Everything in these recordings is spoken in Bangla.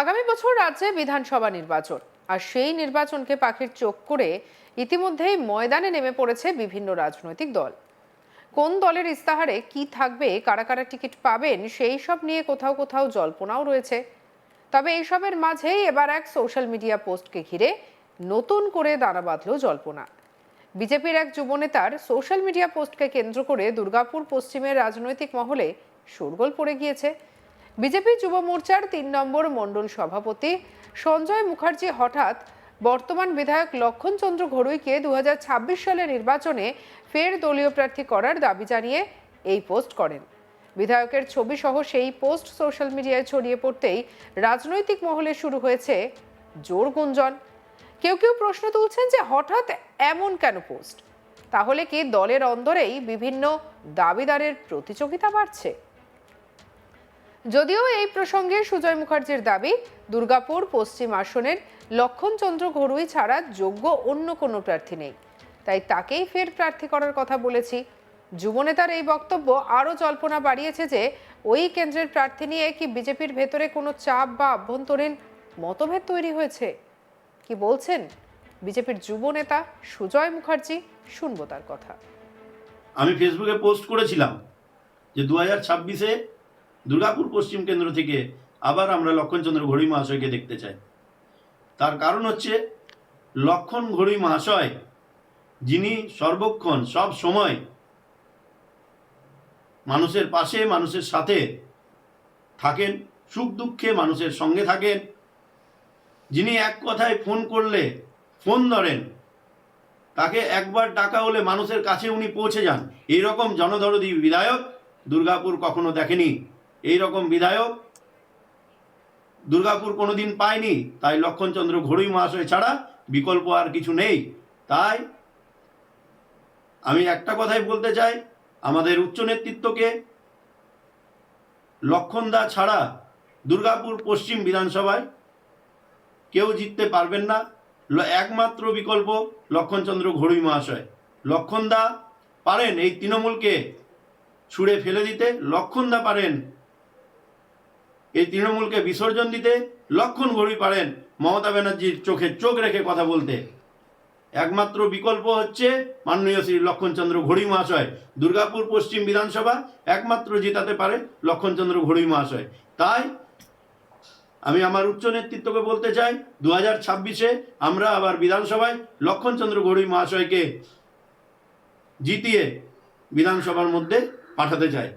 আগামী বছর রাজ্যে বিধানসভা নির্বাচন। আর সেই নির্বাচনকে পাখির চোখ করে ইতিমধ্যেই ময়দানে নেমে পড়েছে বিভিন্ন রাজনৈতিক দল। কোন দলের ইস্তাহারে কি থাকবে, কারা কারা টিকিট পাবেন, সেই সব নিয়ে কোথাও কোথাও জল্পনাও রয়েছে। তবে এইসবের মাঝেই এবার এক সোশ্যাল মিডিয়া পোস্টকে ঘিরে নতুন করে দানা বাঁধল জল্পনা। বিজেপির এক যুবনেতার সোশ্যাল মিডিয়া পোস্টকে কেন্দ্র করে দুর্গাপুর পশ্চিমের রাজনৈতিক মহলে শোরগোল পড়ে গিয়েছে। বিজেপি যুব মোর্চার তিন নম্বর মণ্ডল সভাপতি সঞ্জয় মুখার্জি হঠাৎ বর্তমান বিধায়ক লক্ষণচন্দ্র ঘড়ুইকে দু সালে নির্বাচনে ফের দলীয় প্রার্থী করার দাবি জানিয়ে এই পোস্ট করেন। বিধায়কের ছবি সহ সেই পোস্ট সোশ্যাল মিডিয়ায় ছড়িয়ে পড়তেই রাজনৈতিক মহলে শুরু হয়েছে জোর গুঞ্জন। কেউ কেউ প্রশ্ন তুলছেন যে হঠাৎ এমন কেন পোস্ট? তাহলে কি দলের অন্দরেই বিভিন্ন দাবিদারের প্রতিযোগিতা বাড়ছে? যদিও এই প্রসঙ্গে সুজয় মুখার্জির দাবি, দুর্গাপুর পশ্চিম আসনের লক্ষণচন্দ্র ঘরুই ছাড়া যোগ্য অন্য কোনো প্রার্থী নেই। তাই তাকেই ফের প্রার্থী করার কথা বলেছি। যুবনেতার এই বক্তব্য আরও জল্পনা বাড়িয়েছে যে, ওই কেন্দ্রের প্রার্থী নিয়ে কি বিজেপির ভেতরে কোনো চাপ বা আভ্যন্তরীণ মতভেদ তৈরি হয়েছে? কি বলছেন বিজেপির যুব নেতা সুজয় মুখার্জি? শুনব তার কথা। আমি ফেসবুকে পোস্ট করেছিলাম যে দু হাজার ছাব্বিশে দুর্গাপুর পশ্চিম কেন্দ্র থেকে আবার আমরা লক্ষণচন্দ্র ঘড়ুই মহাশয়কে দেখতে চাই। তার কারণ হচ্ছে, লক্ষণ ঘড়ুই মহাশয়, যিনি সর্বক্ষণ, সব সময় মানুষের পাশে, মানুষের সাথে থাকেন, সুখ দুঃখে মানুষের সঙ্গে থাকেন, যিনি এক কথায় ফোন করলে, ফোন ধরেন, তাকে একবার ডাকা হলে মানুষের কাছে উনি পৌঁছে যান। এই রকম জনদরদি বিধায়ক দুর্গাপুর কখনো দেখেনি। এই রকম বিধায়ক দুর্গাপুর কোনোদিন পায়নি, তাই লক্ষণচন্দ্র ঘড়ুই মহাশয় ছাড়া বিকল্প আর কিছু নেই। তাই আমি একটা কথাই বলতে চাই, আমাদের উচ্চ নেতৃত্বকে লক্ষণদা ছাড়া দুর্গাপুর পশ্চিম বিধানসভায় কেউ জিততে পারবেন না। একমাত্র বিকল্প লক্ষণচন্দ্র ঘড়ুই মহাশয়। লক্ষণদা পারেন এই তৃণমূলকে ছুঁড়ে ফেলে দিতে, লক্ষণদা পারেন এই তৃণমূলকে বিসর্জন দিতে লক্ষণ ঘড়ুই পারেন মমতা ব্যানার্জির চোখে চোখ রেখে কথা বলতে। একমাত্র বিকল্প হচ্ছে মাননীয় শ্রী লক্ষণচন্দ্র ঘড়ি মহাশয়। দুর্গাপুর পশ্চিম বিধানসভা একমাত্র জেতাতে পারে লক্ষণচন্দ্র ঘড়ি মহাশয়। তাই আমি আমার উচ্চ নেতৃত্বকে বলতে চাই দু হাজার ছাব্বিশে আমরা আবার বিধানসভায় লক্ষণচন্দ্র ঘড়ি মহাশয়কে জিতিয়ে বিধানসভার মধ্যে পাঠাতে চাই।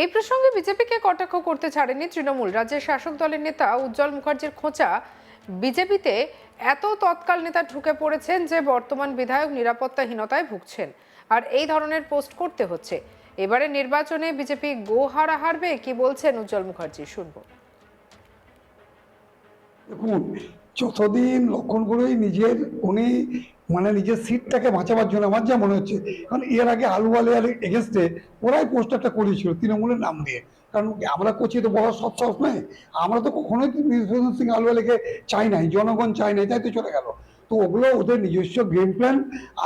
এই প্রসঙ্গে বিজেপিকে কটাক্ষ করতে ছাড়েনি তৃণমূল। রাজ্যের শাসক দলের নেতা উজ্জ্বল মুখার্জির খোঁচা। বিজেপিতে এত তৎকাল নেতা ঢুকে পড়েছেন যে বর্তমান বিধায়ক নিরাপত্তাহীনতায় ভুগছেন। আর এই ধরনের পোস্ট করতে হচ্ছে। এবারে নির্বাচনে বিজেপি গোহারা হারবে, কি বলছেন উজ্জ্বল মুখার্জি? শুনব। দেখুন, যতদিন লক্ষণ করেই নিজের উনি মানে নিজের সিটটাকে বাঁচাবার জন্য আমার যা মনে হচ্ছে। কারণ এর আগে আলুওয়ালিয়ার এগেনস্টে ওরাই পোস্টারটা করিয়েছিল তৃণমূলের নাম দিয়ে। কারণ আমরা করছি তো বড় সাহস নয়। আমরা তো কখনোই বিশ্বজন সিং আলুওয়ালিকে চাই নাই, জনগণ চাই নাই, তাই তো চলে গেল। তো ওগুলো ওদের নিজস্ব গেম প্ল্যান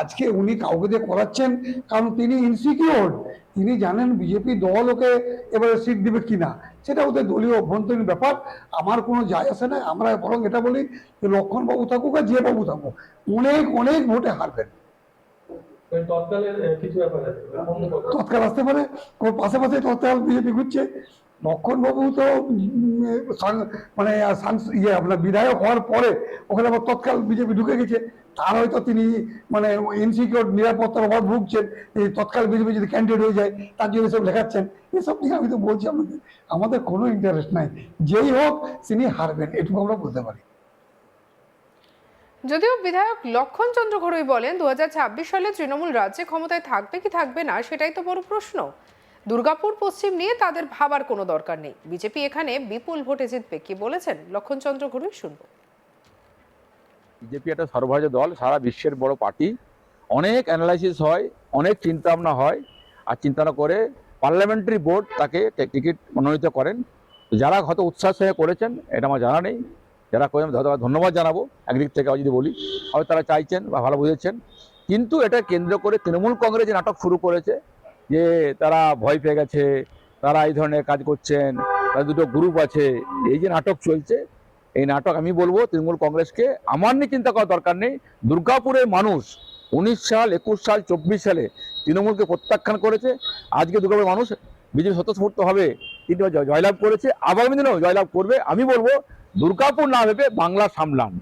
আজকে উনি কাউকে দিয়ে করাচ্ছেন, কারণ তিনি ইনসিকিওর তিনি জানেন বিজেপি দল ওকে এবারে সিট দিবে কিনা। সেটা ওদের দলীয় অভ্যন্তরীণ ব্যাপার। আমার কোনো যায় আসে না। আমরা বরং এটা বলি যে লক্ষণ বাবু থাকুক আর যে বাবু থাকুক অনেক অনেক ভোটে হারবেন। কথা। তৎকাল আসতে পারে। ওর পাশাপাশি তৎকাল বিজেপি ঘুরছে। লক্ষণ বাবু তো মানে ইয়ে আপনার বিধায়ক হওয়ার পরে ওখানে আবার তৎকাল বিজেপি ঢুকে গেছে। তার হয়তো তিনি মানে ইনসিকিউর নিরাপত্তার অভাব ভুগছেন তৎকাল বিজেপি যদি ক্যান্ডিডেট হয়ে যায়, তার জন্য সব লেখাচ্ছেন। এসব নিয়ে আমি তো বলছি আপনাদের আমাদের কোনো ইন্টারেস্ট নাই। যেই হোক, তিনি হারবেন, এটুকু আমরা বলতে পারি। যদিও বিধায়ক লক্ষণ চন্দ্র ঘড়ুই বলেন দু হাজার ছাব্বিশ সালে তৃণমূল রাজ্যে ক্ষমতায় থাকবে কি থাকবে না, সেটাই তো বড় প্রশ্ন। দুর্গাপুর পশ্চিম নিয়ে তাদের ভাবার কোনো দরকার নেই। বিজেপি এখানে বিপুল ভোটে জিতবে, কি বলেছেন লক্ষণ চন্দ্র ঘড়ুই শুনব। বিজেপি একটা সর্বভারতীয় দল, সারা বিশ্বের বড় পার্টি। অনেক অ্যানালাইসিস হয়, অনেক চিন্তা ভাবনা হয়, আর চিন্তা ভাবনা করে পার্লামেন্টারি বোর্ড তাকে টিকিট মনোনীত করেন। যারা হয়তো উৎসাহ সঙ্গে করেছেন, এটা আমার জানা নেই। যারা করেন ধন্যবাদ ধন্যবাদ জানাব। একদিক থেকে যদি বলি, হয়তো তারা চাইছেন বা ভালো বুঝেছেন। কিন্তু এটা কেন্দ্র করে তৃণমূল কংগ্রেস যে নাটক শুরু করেছে, যে তারা ভয় পেয়ে গেছে, তারা এই ধরনের কাজ করছেন, তাদের দুটো গ্রুপ আছে, এই যে নাটক চলছে এই নাটক আমি বলব তৃণমূল কংগ্রেসকে। আমার নিয়ে চিন্তা করার দরকার নেই। দুর্গাপুরের মানুষ উনিশ সাল, একুশ সাল, চব্বিশ সালে তৃণমূলকে প্রত্যাখ্যান করেছে। আজকে দুর্গাপুরের মানুষ বিজেপি স্বতঃস্ফূর্ত হবে তিনবার জয়লাভ করেছে। আগামী দিনেও জয়লাভ করবে। আমি বলব, দুর্গাপুর না ভেবে বাংলা সামলান।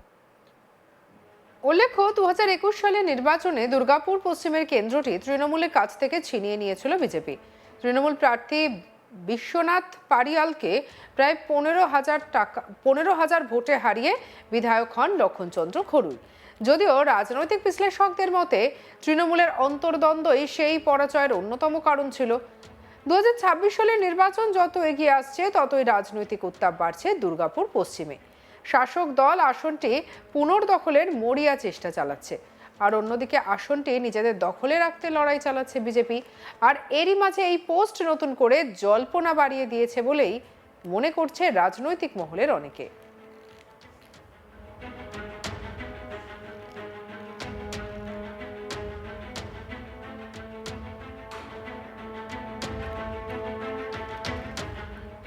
উল্লেখ্য দু হাজার একুশ সালে নির্বাচনে দুর্গাপুর পশ্চিমের কেন্দ্রটি তৃণমূলের কাছ থেকে ছিনিয়ে নিয়েছিল বিজেপি। তৃণমূল প্রার্থী বিশ্বনাথ পারিয়ালকে প্রায় পনেরো হাজার টাকা, পনেরো হাজার ভোটে হারিয়ে বিধায়ক হন লক্ষণচন্দ্র খড়ুই যদিও রাজনৈতিক বিশ্লেষকদের মতে, তৃণমূলের অন্তর্দ্বন্দ্বই সেই পরাজয়ের অন্যতম কারণ ছিল। দুহাজার ছাব্বিশ সালের নির্বাচন যত এগিয়ে আসছে, ততই রাজনৈতিক উত্তাপ বাড়ছে দুর্গাপুর পশ্চিমে। শাসক দল আসনটি পুনর্দখলের মরিয়া চেষ্টা চালাচ্ছে। আর অন্যদিকে আসনটি নিজেদের দখলে রাখতে লড়াই চালাচ্ছে বিজেপি। আর এরই মাঝে এই পোস্ট নতুন করে জল্পনা বাড়িয়ে দিয়েছে বলেই মনে করছে রাজনৈতিক মহলের অনেকে।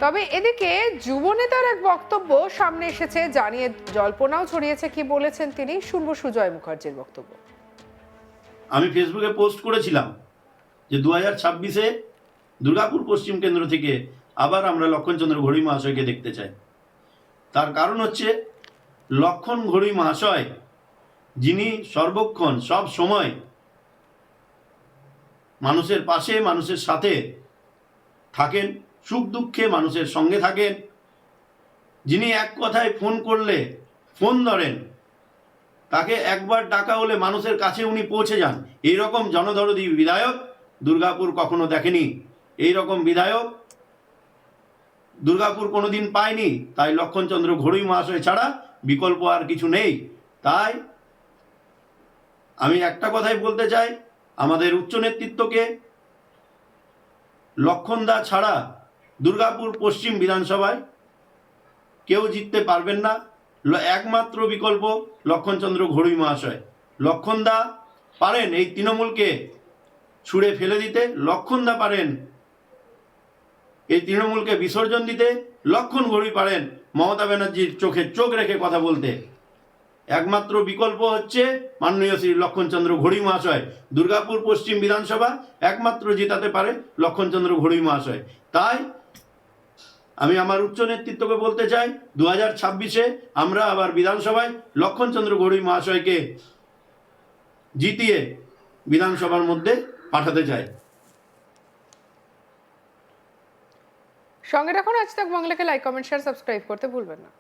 তবে এদিকে যুবনেতার এক বক্তব্য সামনে এসেছে, জানিয়ে জল্পনাও ছড়িয়েছে। কি বলেছেন তিনি? শুনব সুজয় মুখার্জির বক্তব্য। আমি ফেসবুকে পোস্ট করেছিলাম যে দু হাজার ছাব্বিশে দুর্গাপুর পশ্চিম কেন্দ্র থেকে আবার আমরা লক্ষণচন্দ্র ঘড়ি মহাশয়কে দেখতে চাই। তার কারণ হচ্ছে লক্ষণ ঘড়ি মহাশয়, যিনি সর্বক্ষণ সব সময় মানুষের পাশে, মানুষের সাথে থাকেন, সুখ দুঃখে মানুষের সঙ্গে থাকেন। যিনি এক কথায় ফোন করলে, ফোন ধরেন তাকে একবার ডাকা হলে মানুষের কাছে উনি পৌঁছে যান। এই রকম জনদরদী বিধায়ক দুর্গাপুর কখনো দেখেনি। এই রকম বিধায়ক দুর্গাপুর কোনোদিন পায়নি। তাই লক্ষণচন্দ্র ঘড়ুই মহাশয় ছাড়া বিকল্প আর কিছু নেই। তাই আমি একটা কথাই বলতে চাই, আমাদের উচ্চ নেতৃত্বকে লক্ষণদা ছাড়া দুর্গাপুর পশ্চিম বিধানসভায় কেউ জিততে পারবেন না। একমাত্র বিকল্প লক্ষণচন্দ্র ঘড়ুই মহাশয়। লক্ষণদা পারেন এই তৃণমূলকে ছুঁড়ে ফেলে দিতে, লক্ষণদা পারেন এই তৃণমূলকে বিসর্জন দিতে, লক্ষণ ঘড়ুই পারেন মমতা ব্যানার্জির চোখে চোখ রেখে কথা বলতে। একমাত্র বিকল্প হচ্ছে মাননীয় শ্রী লক্ষণচন্দ্র ঘড়ি মহাশয়। দুর্গাপুর পশ্চিম বিধানসভা একমাত্র জেতাতে পারে লক্ষণচন্দ্র ঘড়ি মহাশয়। তাই আমি আমার উচ্চ নেতৃত্বকে বলতে চাই দু হাজার ছাব্বিশে আমরা আবার বিধানসভায় লক্ষণচন্দ্র গড়ুই মহাশয়কে জিতিয়ে বিধানসভার মধ্যে পাঠাতে চাই। সঙ্গে রাখুন, আজ তাক বাংলাকে লাইক কমেন্ট শেয়ার সাবস্ক্রাইব করতে ভুলবেন না।